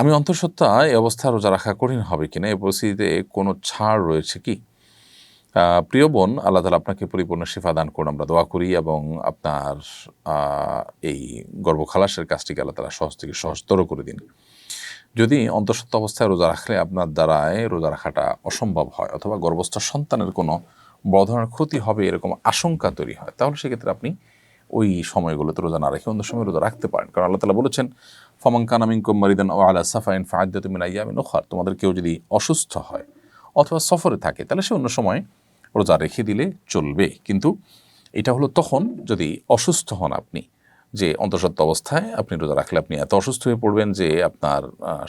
আমি অন্তঃসত্ত্বা এই অবস্থা রোজা রাখা কঠিন হবে কিনা? এই পরিস্থিতিতে কোনো ছাড় রয়েছে কি? প্রিয় বোন, আল্লাহ তালা আপনাকে পরিপূর্ণ শিফা দান করুন। আমরা দোয়া করি এবং আপনার এই গর্ভখালাসের কাজটিকে আল্লাহ তালা সহজ থেকে সহজতর করে দিন। যদি অন্তঃসত্ত্বা অবস্থায় রোজা রাখলে আপনার দ্বারায় রোজা রাখাটা অসম্ভব হয় অথবা গর্ভস্থ সন্তানের কোনো বড় ধরনের ক্ষতি হবে এরকম আশঙ্কা তৈরি হয়, তাহলে সেক্ষেত্রে আপনি ওই সময়গুলোতে রোজা না রেখে অন্য সময় রোজা রাখতে পারেন। কারণ আল্লাহ তালা বলেছেন ফমান কানামিংকুম মারিদান ও আলা সাফাইন ফায়দাত মিন আইয়ামিন ওখার তোমাদের কেউ যদি অসুস্থ হয় অথবা সফরে থাকে, তাহলে সে অন্য সময় রোজা রেখে দিলে চলবে। কিন্তু এটা হলো তখন যদি অসুস্থ হন আপনি, যে অন্তঃসত্ত্ব অবস্থায় আপনি রোজা রাখলে আপনি এত অসুস্থ হয়ে পড়বেন যে আপনার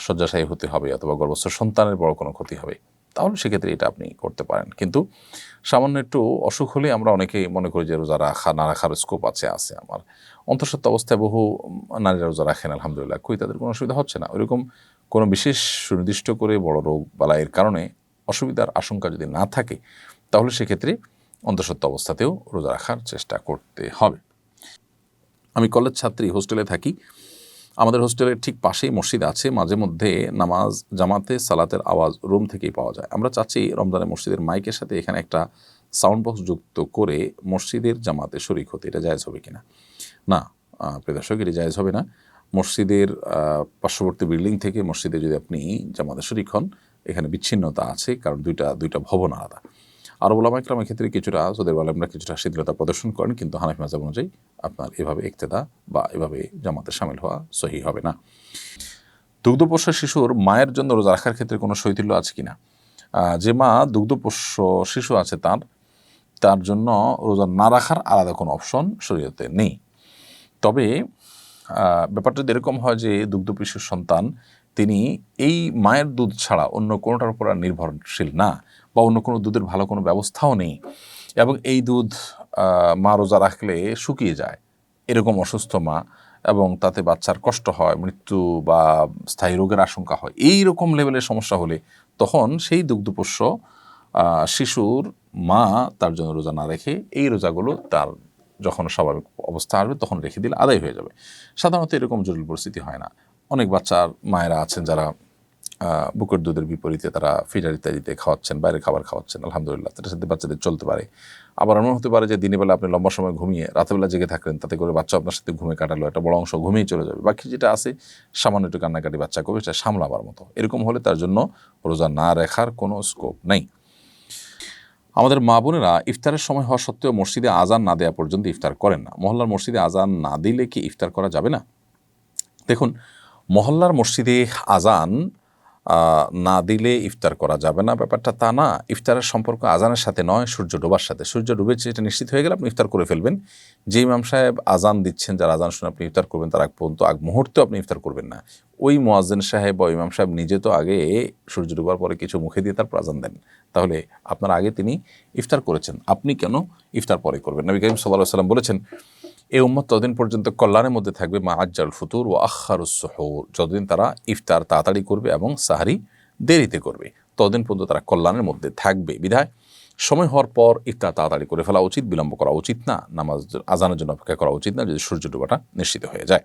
শয্যাশায়ী হতে হবে অথবা গর্ভস্থ সন্তানের বড় কোনো ক্ষতি হবে। তাহলে সেক্ষেত্রে এটা আপনি করতে পারেন। কিন্তু সামান্য একটু অসুখ হলে আমরা অনেকেই মনে করি যে রোজা রাখা, না রাখার স্কোপ আছে আছে আমার। অন্তঃসত্ত্ব অবস্থায় বহু নারীরা রোজা রাখেন, আলহামদুলিল্লাহ। কই তাদের কোনো অসুবিধা হচ্ছে না। ওইরকম কোনো বিশেষ সুনির্দিষ্ট করে বড় রোগ বালাইয়ের কারণে অসুবিধার আশঙ্কা যদি না থাকে, তাহলে সেক্ষেত্রে অন্তঃসত্ত্ব অবস্থাতেও রোজা রাখার চেষ্টা করতে হবে। আমি কলেজ ছাত্রী, হোস্টেলে থাকি। আমাদের হোস্টেলের ঠিক পাশেই মসজিদ আছে মাঝে মধ্যে নামাজ জামাতে সালাতের আওয়াজ রুম থেকেই পাওয়া যায়। আমরা চাচ্ছি রমজানের মসজিদের মাইকের সাথে এখানে একটা সাউন্ড বক্স যুক্ত করে মসজিদের জামাতে শরিক হতে। এটা জায়জ হবে কিনা? না আহ, প্রিয় দর্শক এটি জায়েজ হবে না। মসজিদের পার্শ্ববর্তী বিল্ডিং থেকে মসজিদে যদি আপনি জামাতে শরিক হন এখানে বিচ্ছিন্নতা আছে কারণ দুইটা দুইটা ভবন আলাদা। আরব ওলামা ইকরামের ক্ষেত্রে কিছুটা সৌদের আলমরা কিছুটা শিথিলতা প্রদর্শন করেন কিন্তু হানাফি মাজাব অনুযায়ী আপনার এভাবে ইক্তেদা বা এভাবে জামাতে সামিল হওয়া সহি হবে না। দুগ্ধপোষ্য শিশুর মায়ের জন্য রোজা রাখার ক্ষেত্রে কোনো শৈথিল্য আছে কি না যে মা দুগ্ধপোষ্য শিশু আছে তার তার জন্য রোজা না রাখার আলাদা কোনো অপশন শরীয়তে নেই। তবে ব্যাপারটা এরকম হয় যে দুগ্ধপিশুর সন্তান, তিনি এই মায়ের দুধ ছাড়া অন্য কোনোটার উপর আর নির্ভরশীল না বা অন্য কোনো দুধের ভালো কোনো ব্যবস্থাও নেই এবং এই দুধ মা রোজা রাখলে শুকিয়ে যায়। এরকম অসুস্থ মা এবং তাতে বাচ্চার কষ্ট হয়, মৃত্যু বা স্থায়ী রোগের আশঙ্কা হয় এই রকম লেভেলের সমস্যা হলে তখন সেই দুগ্ধপোষ্য শিশুর মা তার জন্য রোজা না রেখে এই রোজাগুলো তার যখন স্বাভাবিক অবস্থা আসবে তখন রেখে দিলে আদায় হয়ে যাবে। সাধারণত এরকম জটিল পরিস্থিতি হয় না। অনেক বাচ্চার মায়েরা আছেন যারা বুকের দুধের বিপরীতে তারা ফিডার ইত্যাদিতে খাওয়াচ্ছেন, বাইরের খাবার খাওয়াচ্ছেন, আলহামদুলিল্লাহ। তার সাথে বাচ্চাদের চলতে পারে। আবার এমন হতে পারে যে দিনের বেলা আপনি লম্বা সময় ঘুমিয়ে রাতেবেলা জেগে থাকলেন, তাতে করে বাচ্চা আপনার সাথে ঘুমে কাটালো, একটা বড় অংশ ঘুমিয়ে চলে যাবে। বাকি যেটা আছে, সামান্য একটু কান্নাকাটি বাচ্চা করবে, সেটা সামলাবার মতো। এরকম হলে তার জন্য রোজা না রাখার কোনো স্কোপ নেই। আমাদের মা বোনেরা ইফতারের সময় হওয়া সত্ত্বেও মসজিদে আজান না দেওয়া পর্যন্ত ইফতার করেন না। মহল্লার মসজিদে আজান না দিলে কি ইফতার করা যাবে না? দেখুন, মহল্লার মসজিদে আজান না দিলে ইফতার করা যাবে না। ব্যাপারটা তা না। ইফতারের সম্পর্ক আজানের সাথে নয়, সূর্য ডোবার সাথে। সূর্য ডুবেছে, এটা নিশ্চিত হয়ে গেলে আপনি ইফতার করে ফেলবেন। যে ইমাম সাহেব আজান দিচ্ছেন, যারা আজান শুনে আপনি ইফতার করবেন, তার আগ পর্যন্ত, আগ মুহূর্তে আপনি ইফতার করবেন না। ওই মোয়াজ্জেন সাহেব বা ইমাম সাহেব নিজে তো আগে সূর্য ডুবার পরে কিছু মুখে দিয়ে তারপর আজান দেন। তাহলে আপনার আগে তিনি ইফতার করেছেন। আপনি কেন ইফতার পরে করবেন? নবী করিম সাল্লাহ সাল্লাম বলেছেন এই উম্মত ততদিন পর্যন্ত কল্যাণের মধ্যে থাকবে মা আজ্জাল ফুতুর ও আখারুসহর যতদিন তারা ইফতার তাড়াতাড়ি করবে এবং সাহারি দেরিতে করবে, ততদিন পর্যন্ত তারা কল্যাণের মধ্যে থাকবে। বিধায়, সময় হওয়ার পর ইফতার তাড়াতাড়ি করে ফেলা উচিত, বিলম্ব করা উচিত না, নামাজ আজানের জন্য অপেক্ষা করা উচিত না, যদি সূর্য ডোবাটা নিশ্চিত হয়ে যায়।